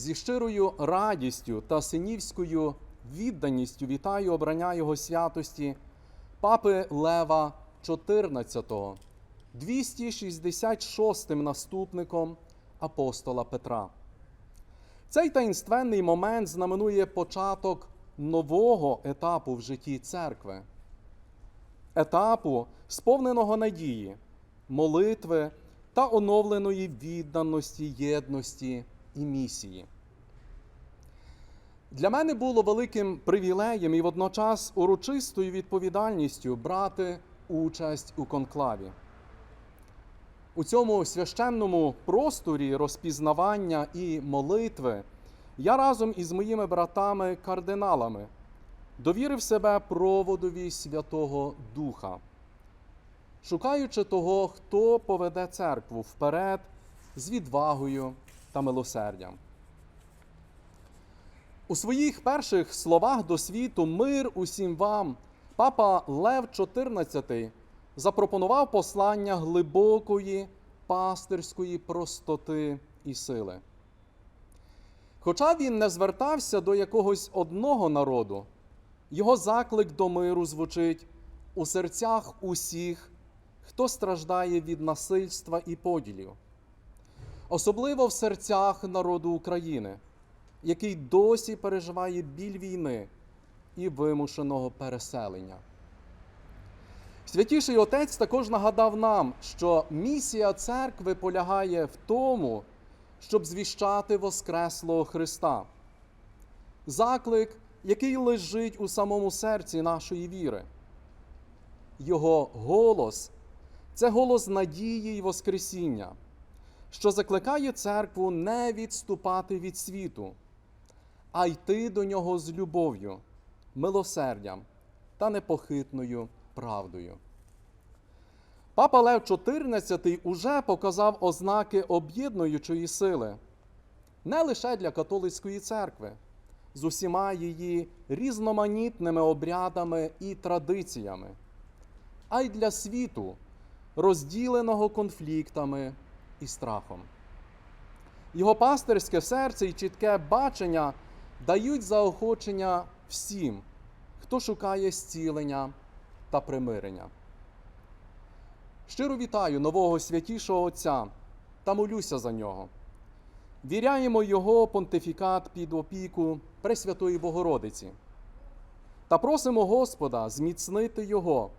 Зі щирою радістю та синівською відданістю вітаю обрання його святості папи Лева XIV, 266-м наступником апостола Петра. Цей таїнственний момент знаменує початок нового етапу в житті церкви, етапу, сповненого надії, молитви та оновленої відданості, єдності і місії. Для мене було великим привілеєм і водночас урочистою відповідальністю брати участь у конклаві. У цьому священному просторі розпізнавання і молитви я разом із моїми братами-кардиналами довірив себе проводові Святого Духа, шукаючи того, хто поведе церкву вперед з відвагою та милосердям. У своїх перших словах до світу мир усім вам, папа Лев XIV запропонував послання глибокої пастирської простоти і сили. Хоча він не звертався до якогось одного народу, його заклик до миру звучить у серцях усіх, хто страждає від насильства і поділів, особливо в серцях народу України, який досі переживає біль війни і вимушеного переселення. Святіший Отець також нагадав нам, що місія церкви полягає в тому, щоб звіщати Воскреслого Христа. Заклик, який лежить у самому серці нашої віри. Його голос це голос надії й Воскресіння, що закликає церкву не відступати від світу, а йти до нього з любов'ю, милосердям та непохитною правдою. Папа Лев XIV уже показав ознаки об'єднуючої сили не лише для католицької церкви, з усіма її різноманітними обрядами і традиціями, а й для світу, розділеного конфліктами і страхом. Його пастирське серце і чітке бачення дають заохочення всім, хто шукає зцілення та примирення. Щиро вітаю нового святішого Отця та молюся за нього. Віряємо Його понтифікат під опіку Пресвятої Богородиці та просимо Господа зміцнити Його,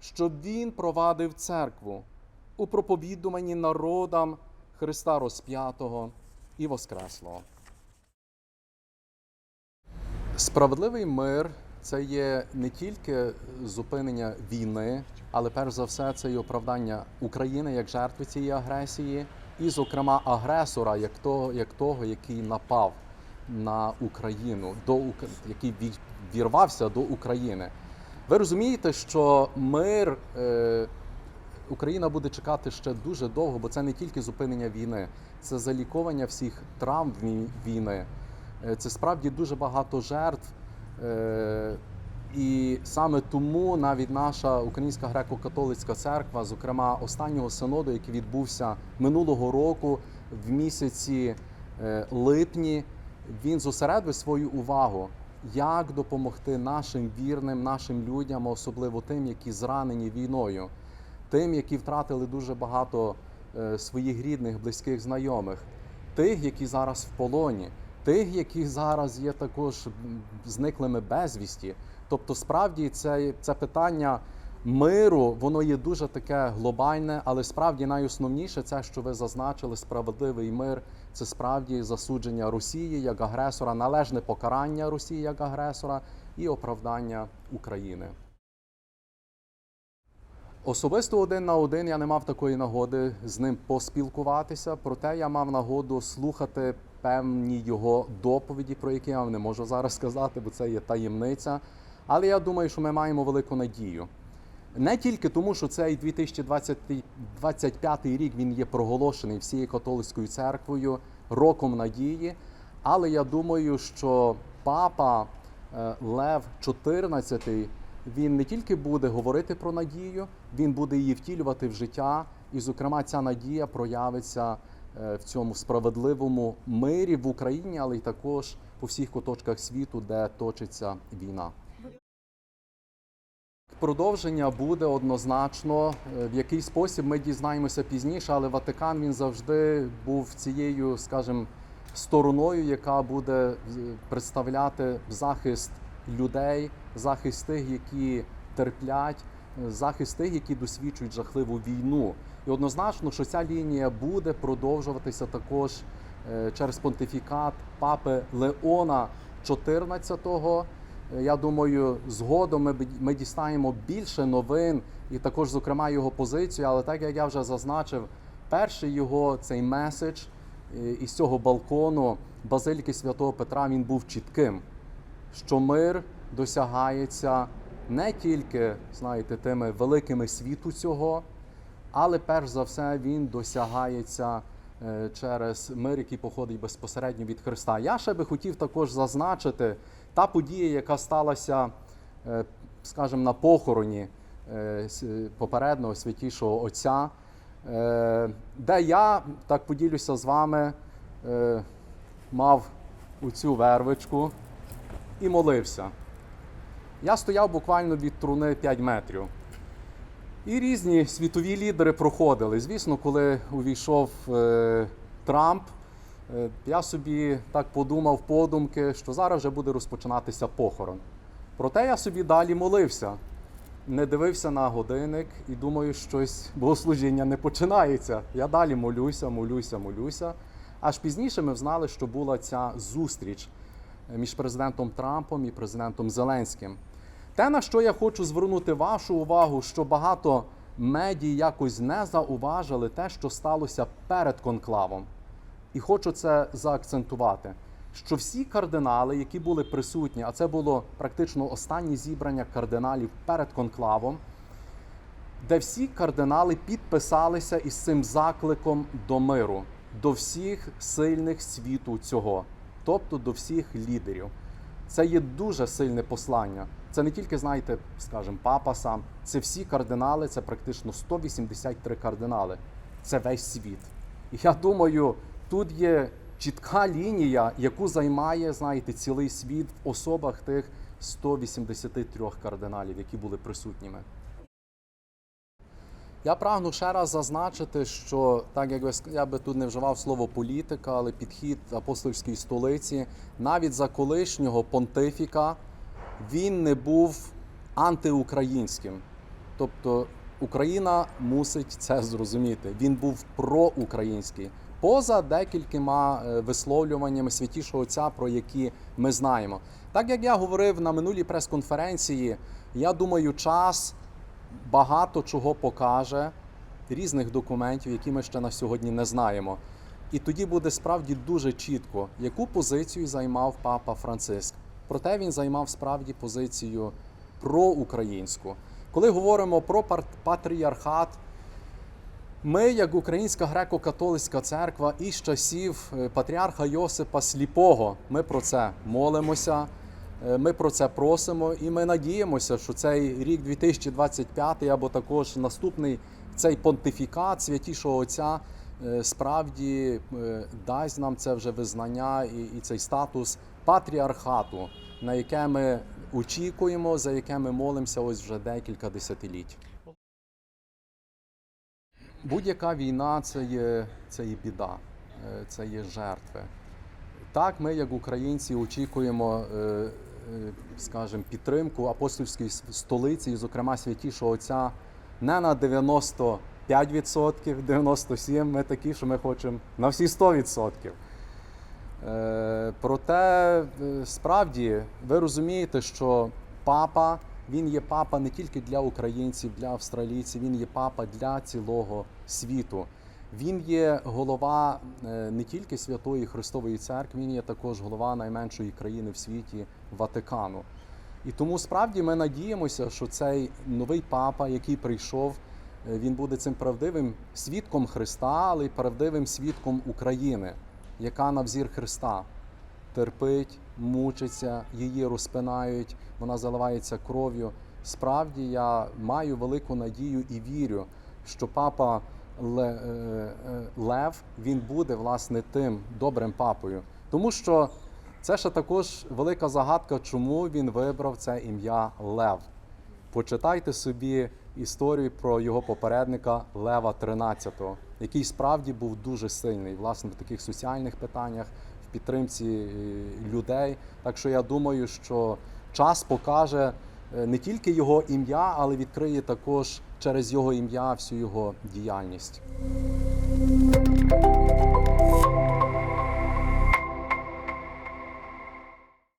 щоб Він провадив церкву у проповідуванні народам Христа Розп'ятого і Воскреслого. Справедливий мир це є не тільки зупинення війни, але перш за все це і оправдання України як жертви цієї агресії, і, зокрема, агресора, як того, як того який напав на Україну, до який вірвався до України. Ви розумієте, що мир е, Україна буде чекати ще дуже довго, бо це не тільки зупинення війни, це заліковання всіх травм війни. Е, Це справді дуже багато жертв. Е, І саме тому навіть наша Українська греко-католицька церква, зокрема останнього синоду, який відбувся минулого року в місяці е, липні, він зосередив свою увагу, як допомогти нашим вірним, нашим людям, особливо тим, які зранені війною, тим, які втратили дуже багато е, своїх рідних, близьких знайомих, тих, які зараз в полоні, тих, які зараз є також зниклими безвісті. Тобто, справді це, це питання миру, воно є дуже таке глобальне, але справді найосновніше це, що ви зазначили, справедливий мир. Це справді засудження Росії як агресора, належне покарання Росії як агресора і оправдання України. Особисто один на один я не мав такої нагоди з ним поспілкуватися, проте я мав нагоду слухати певні його доповіді, про які я вам не можу зараз сказати, бо це є таємниця. Але я думаю, що ми маємо велику надію. Не тільки тому, що цей 2025 рік він є проголошений всією католицькою церквою роком надії, але я думаю, що папа е, Лев XIV, він не тільки буде говорити про надію, він буде її втілювати в життя, і, зокрема, ця надія проявиться е, в цьому справедливому мирі в Україні, але й також по всіх куточках світу, де точиться війна. Продовження буде однозначно. Е, В який спосіб ми дізнаємося пізніше, але Ватикан він завжди був цією, скажімо, стороною, яка буде е, представляти захист людей, захист тих, які терплять, захист тих, які досвідчують жахливу війну. І однозначно, що ця лінія буде продовжуватися також е, через понтифікат папи Леона XIV. Е, Я думаю, згодом ми, ми дістаємо більше новин і також, зокрема, його позицію. Але так як я вже зазначив, перший його цей меседж е, із цього балкону Базиліки Святого Петра він був чітким, що мир досягається не тільки, знаєте, тими великими світу цього, але перш за все він досягається е, через мир, який походить безпосередньо від Христа. Я ще би хотів також зазначити та подія, яка сталася, е, скажімо, на похороні е, попереднього святішого Отця, де я так поділюся з вами, мав оцю вервичку і молився. Я стояв буквально від труни 5 метрів. І різні світові лідери проходили. Звісно, коли увійшов е, Трамп, е, я собі так подумав подумки, що зараз вже буде розпочинатися похорон. Проте я собі далі молився, не дивився на годинник і думаю, щось богослужіння не починається. Я далі молюся, молюся, молюся. Аж пізніше ми знали, що була ця зустріч між президентом Трампом і президентом Зеленським. Те, на що я хочу звернути вашу увагу, що багато медій якось не зауважили те, що сталося перед конклавом. І хочу це заакцентувати. Що всі кардинали, які були присутні, а це було практично останнє зібрання кардиналів перед конклавом, де всі кардинали підписалися із цим закликом до миру, до всіх сильних світу цього, тобто до всіх лідерів. Це є дуже сильне послання. Це не тільки, знаєте, скажімо, папа сам, це всі кардинали, це практично 183 кардинали. Це весь світ. І я думаю, тут є чітка лінія, яку займає, знаєте, цілий світ в особах тих 183 кардиналів, які були присутніми. Я прагну ще раз зазначити, що так як я би тут не вживав слово політика, але підхід апостольської столиці, навіть за колишнього понтифіка, він не був антиукраїнським. Тобто Україна мусить це зрозуміти. Він був проукраїнський, поза декількома е, висловлюваннями святішого отця, про які ми знаємо. Так як я говорив на минулій прес-конференції, я думаю, час багато чого покаже різних документів, які ми ще на сьогодні не знаємо. І тоді буде справді дуже чітко, яку позицію займав папа Франциск. Проте він займав справді позицію проукраїнську. Коли говоримо про патріархат, ми, як Українська греко-католицька церква, із часів е, патріарха Йосипа Сліпого, ми про це молимося, ми про це просимо, і ми надіємося, що цей рік 2025 або також наступний цей понтифікат святішого Отця е, справді е, дасть нам це вже визнання і, цей статус патріархату, на яке ми очікуємо, за яке ми молимося ось вже декілька десятиліть. Будь-яка війна це є, це є біда, е, це є жертви. Так, ми, як українці, очікуємо, е, е, скажімо, підтримку апостольської столиці, і, зокрема, святішого Отця, не на 95%, 97%. Ми такі, що ми хочемо на всі 100%. Е, Проте е, справді ви розумієте, що папа він є папа не тільки для українців, для австралійців, він є папа для цілого світу. Він є голова е, не тільки Святої Христової Церкви, він є також голова найменшої країни в світі Ватикану. І тому справді ми надіємося, що цей новий папа, який прийшов, е, він буде цим правдивим свідком Христа, але й правдивим свідком України, яка на взір Христа терпить, мучиться, її розпинають, вона заливається кров'ю. Справді я маю велику надію і вірю, що папа е, е, Лев він буде власне тим добрим папою, тому що це ще також велика загадка, чому він вибрав це ім'я Лев. Почитайте собі історію про його попередника Лева XIII, який справді був дуже сильний власне в таких соціальних питаннях, в підтримці е, людей. Так що я думаю, що час покаже е, не тільки його ім'я, але відкриє також через його ім'я всю його діяльність.